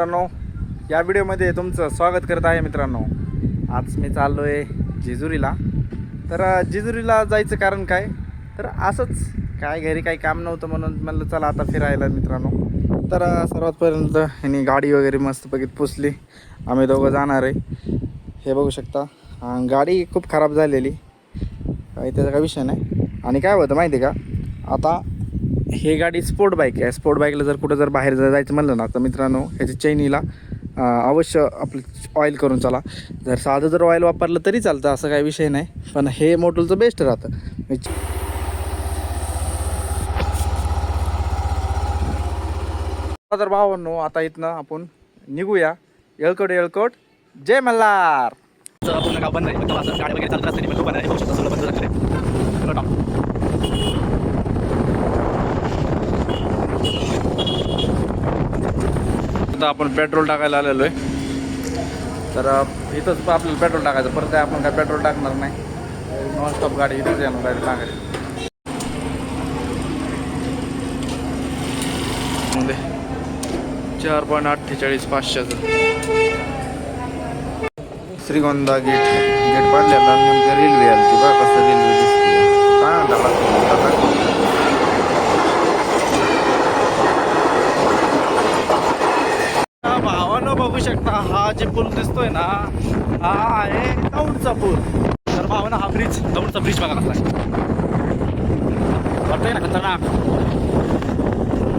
मित्रांनो या व्हिडिओमध्ये तुमचं स्वागत करत आहे मित्रांनो. आज मी चाललो आहे जेजुरीला. तर जेजुरीला जायचं कारण काय? तर असंच काय घरी काही काम नव्हतं म्हणून म्हणलं चला आता फिरायला मित्रांनो. तर सर्वात सर्वातपर्यंत ह्यांनी गाडी वगैरे मस्तपैकी पुसली. आम्ही दोघं जाणार आहे. हे बघू शकता. गाडी खूप खराब झालेली. काही त्याचा काही विषय नाही. आणि काय होतं माहिती आहे का? आता हे गाडी स्पोर्ट बाईक आहे. स्पोर्ट बाईकला जर कुठं जर बाहेर जर जायचं म्हणलं ना तर मित्रांनो ह्याच्या चैनीला अवश्य आपलं ऑइल करून चला. जर साधं जर ऑइल वापरलं तरी चालतं असं काही विषय नाही. पण हे मोटलचं बेस्ट राहतं. तर भावांनो आता इथनं आपण निघूया. येळकोट येळकोट. जय मल्हार! जर पूर्ण गाव बंद आहे फक्त असं गाडी वगैरे चालत असते पण बंद आहे औषध सगळं बंद झालं सगळं टाक आता आपण पेट्रोल टाकायला आलेलो आहे. तर इथंच आपल्याला पेट्रोल टाकायचं. परत काय आपण काय पेट्रोल टाकणार नाही. नॉनस्टॉप गाडी इथंच येणार गाडी टाकायची म्हणजे चार पॉईंट अठ्ठेचाळीस पाचशेचं श्रीगोंदा गेट गेट पाडलेला नेमकं रेल्वे आली ती बा कसं रेल्वे दिसते? काय म्हणता भावानं बघू शकता हा जे पूल दिसतोय ना हा आहे दौडचा पूल. तर भावानं हा ब्रिज दौडचा ब्रिज बघा लागला वाटतोय वाटतंय ना खतरनाक?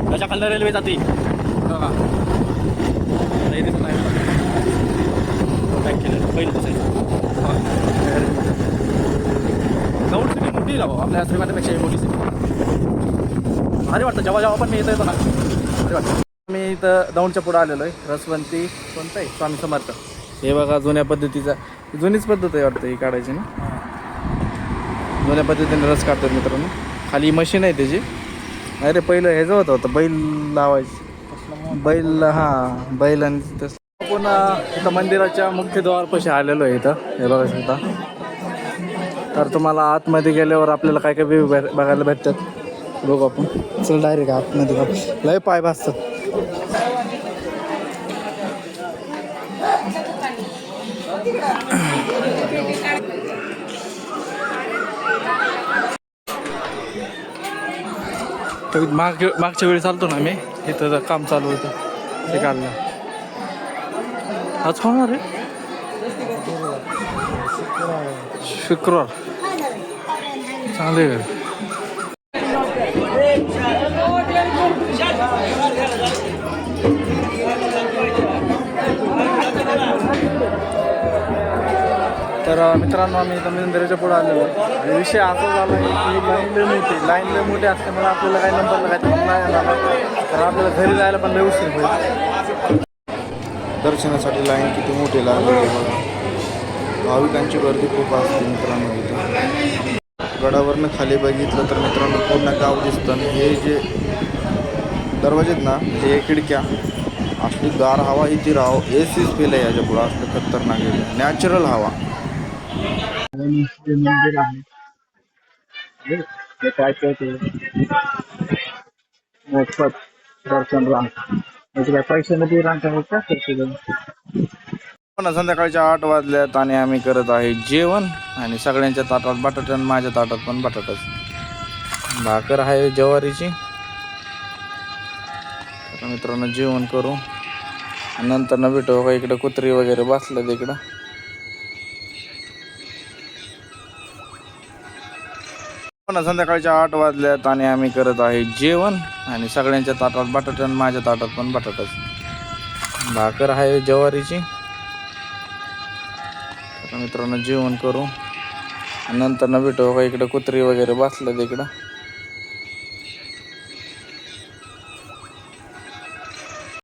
त्याच्याकडनं रेल्वे जाते. बघा. नाही दिसत नाही केलं. पहिलं दौड किती मोठी लावा राव आपल्या श्रीमंतापेक्षा मोठी भारी वाटतं. जेव्हा जेव्हा पण मी येतो येतो ना भारी वाटतं. मी इथं दौंडच्या पुढे आलेलो आहे. रसवंती कोणतं आहे? स्वामी समर्थ. हे बघा जुन्या पद्धतीचा जुनीच पद्धत आहे वाटतं ही काढायची ना? जुन्या पद्धतीने रस काढतात मित्रांनो. खाली मशीन आहे त्याची. अरे पहिलं ह्याचं होतं होतं बैल लावायचं. बैल हां बैल आणि तसं. अं, इथं मंदिराच्या मुख्य द्वारपाशी आलेलो आहे इथं. हे बघा शकता तर तुम्हाला आतमध्ये गेल्यावर आपल्याला काय काय बघायला भेटतात? बघू आपण. चल डायरेक्ट आतमध्ये. लय पाय भासतात. माग मागच्या वेळी चालतो ना मी इथं काम चालू होतं. ते काढलं. आज होणार आहे. शुक्रवार. चांगले तर मित्रांनो आम्ही इथं मंदिराच्या पुढे आलेलो आणि विषय असा झाला आहे की लाईन लय मोठी लाईन लय मोठी असल्यामुळे आपल्याला काही नंबर लागायचा नाही येणार. तर आपल्याला घरी जायला पण लय उशीर होईल. दर्शनासाठी लाईन किती मोठी लागली बघा. भाविकांची गर्दी खूप असते मित्रांनो इथे. गडावरनं खाली बघितलं तर मित्रांनो पूर्ण गाव दिसतं. आणि हे जे दरवाजे आहेत ना हे खिडक्या असली गार हवा इथे राहो. ए सीच फील आहे याच्या पुढं असलं खतरनाक आहे. नॅचरल हवा. मंदिर आहे हे काय ते ते मोफत दर्शन रांग म्हणजे काय पैशामध्ये रांग होता पण संध्याकाळच्या आठ वाजल्यात आणि आम्ही करत आहे जेवण. आणि सगळ्यांच्या ताटात बटाटा आणि माझ्या ताटात पण बटाटाच. भाकर आहे ज्वारीची. मित्रांनो जेवण करू. आणि नंतर न भेटू का इकडं कुत्री वगैरे बसलं तिकडं पण संध्याकाळच्या आठ वाजल्यात आणि आम्ही करत आहे जेवण. आणि सगळ्यांच्या ताटात बटाटा आणि माझ्या ताटात पण बटाटाच. भाकर आहे ज्वारीची. मित्रांनो जेवण करू. आणि नंतर न भेटू का इकडं कुत्री वगैरे बसलं तिकडं